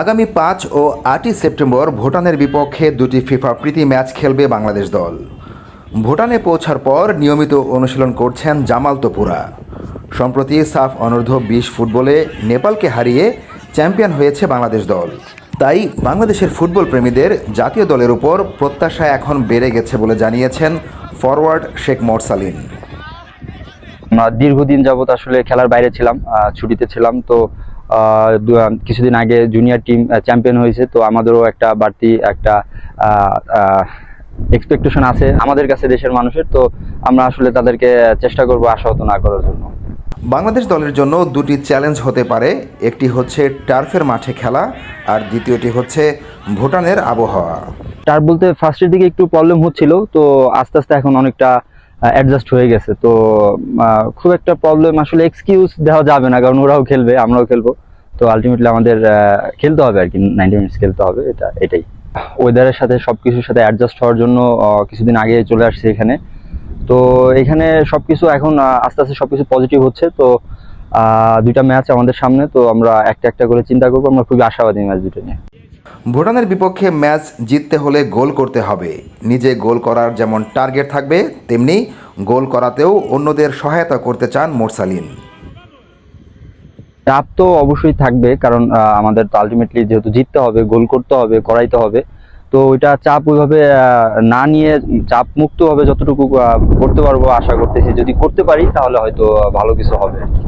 আগামী পাঁচ ও আটই সেপ্টেম্বর ভুটানের বিপক্ষে দুটি ফিফা প্রীতি ম্যাচ খেলবে বাংলাদেশ দল। ভুটানে পৌঁছার পর নিয়মিত অনুশীলন করছেন জামাল তোপুরা। সম্প্রতি সাফ অনূর্ধ্ব বিশ ফুটবলে নেপালকে হারিয়ে চ্যাম্পিয়ন হয়েছে বাংলাদেশ দল। তাই বাংলাদেশের ফুটবল প্রেমীদের জাতীয় দলের উপর প্রত্যাশা এখন বেড়ে গেছে বলে জানিয়েছেন ফরওয়ার্ড শেখ মোরসালিন। দীর্ঘদিন যাবত আসলে খেলার বাইরে ছিলাম ছুটিতে ছিলাম, তো কিছুদিন আগে জুনিয়র টিম চ্যাম্পিয়ন হয়েছে তো আমাদেরও একটা বাড়তি একটা এক্সপেকটেশন আছে আমাদের কাছে দেশের মানুষের তো আমরা আসলে তাদেরকে চেষ্টা করব আশাহত না করার জন্য। বাংলাদেশ দলের জন্য দুটি চ্যালেঞ্জ হতে পারে একটি হচ্ছে টার্ফের মাঠে খেলা আর দ্বিতীয়টি হচ্ছে ভুটানের আবহাওয়া। টার্ফ বলতে ফার্স্টের দিকে একটু প্রবলেম হচ্ছিল তো আস্তে আস্তে এখন অনেকটা অ্যাডজাস্ট হয়ে গেছে। তো খুব একটা প্রবলেম আসলে এক্সকিউজ দেওয়া যাবে না কারণ ওরাও খেলবে আমরাও খেলব। তো আলটিমেটলি আমাদের খেলতে হবে আর কি নাইনটি মিনিটস খেলতে হবে এটা এটাই। ওয়েদারের সাথে সবকিছুর সাথে অ্যাডজাস্ট হওয়ার জন্য কিছুদিন আগে চলে আসছে এখানে। তো এখানে সবকিছু এখন আহ, আস্তে আস্তে সবকিছু পজিটিভ হচ্ছে। তো দুইটা ম্যাচ আমাদের সামনে তো আমরা একটা একটা করে চিন্তা করব। আমরা খুবই আশাবাদী ম্যাচ দুটো নিয়ে। ভুটানের বিপক্ষে ম্যাচ জিততে হলে গোল করতে হবে। নিজে গোল করার যেমন টার্গেট থাকবে, তেমনি গোল করাতেও অন্যদের সহায়তা করতে চান মোরসালিন। চাপ তো অবশ্যই থাকবে, কারণ আমাদের তো আলটিমেটলি যেহেতু জিততে হবে, গোল করতে হবে, করাইতে হবে, তো ওইটা চাপ ওইভাবে না নিয়ে চাপ মুক্তভাবে যতটুকু করতে পারব আশা করতেছি। যদি করতে পারি, তাহলে হয়তো ভালো কিছু হবে। আর কি।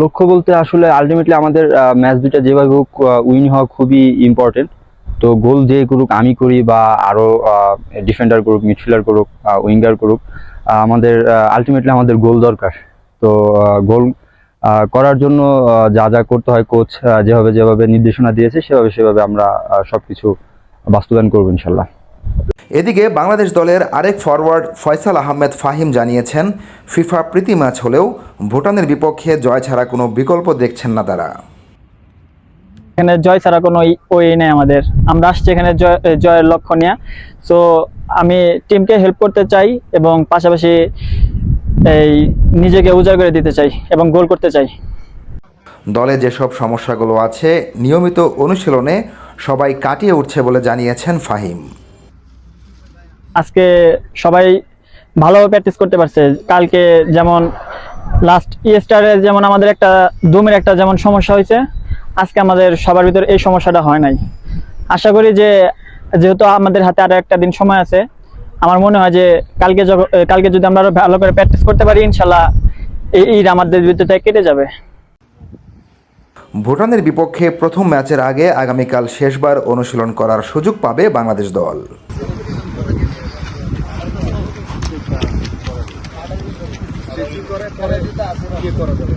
লক্ষ্য বলতে আসলে আলটিমেটলি আমাদের ম্যাচ দুইটা যেভাবে হোক উইন হওয়া খুবই ইম্পর্টেন্ট তো গোল যে করুক আমি করি বা আরও ডিফেন্ডার করুক মিডফিল্ডার করুক উইঙ্গার করুক আমাদের আলটিমেটলি আমাদের গোল দরকার। তো গোল করার জন্য যা যা করতে হয় কোচ যেভাবে যেভাবে নির্দেশনা দিয়েছে সেভাবে সেভাবে আমরা আহ, সবকিছু বাস্তবায়ন করব ইনশাল্লাহ এদিকে বাংলাদেশ দলের আরেক ফরওয়ার্ড ফয়সাল আহমেদ ফাহিম জানিয়েছেন ফিফা প্রীতি ম্যাচ হলেও ভুটানের বিপক্ষে জয় ছাড়া কোনো বিকল্প দেখছেন না তারা। এখানে জয় ছাড়া কোনো ওই নেই আমাদের। আমরা আসছি এখানে জয় জয়ের লক্ষ্য নিয়ে। সো আমি টিমকে হেল্প করতে চাই এবং পাশাপাশি এই নিজেকে উজাড় করে দিতে চাই এবং গোল করতে চাই। দলে যেসব সমস্যাগুলো আছে নিয়মিত অনুশীলনে সবাই কাটিয়ে উঠছে বলে জানিয়েছেন ফাহিম। আজকে সবাই ভালোভাবে প্র্যাকটিস করতে পারছে। কালকে যেমন লাস্ট ইয়েস্টারে যেমন আমাদের একটা দমের একটা যেমন সমস্যা হয়েছে, আজকে আমাদের সবার ভিতর এই সমস্যাটা হয় নাই। আশা করি যে যেহেতু আমাদের হাতে আরও একটা দিন সময় আছে, আমার মনে হয় যে কালকে কালকে যদি আমরা ভালো করে প্র্যাকটিস করতে পারি, ইনশাল্লাহ এই ঈদ আমাদের ভিতরটা কেটে যাবে। ভুটানের বিপক্ষে প্রথম ম্যাচের আগে আগামীকাল শেষবার অনুশীলন করার সুযোগ পাবে বাংলাদেশ দল। করে পরে ইয়ে করা যাবে।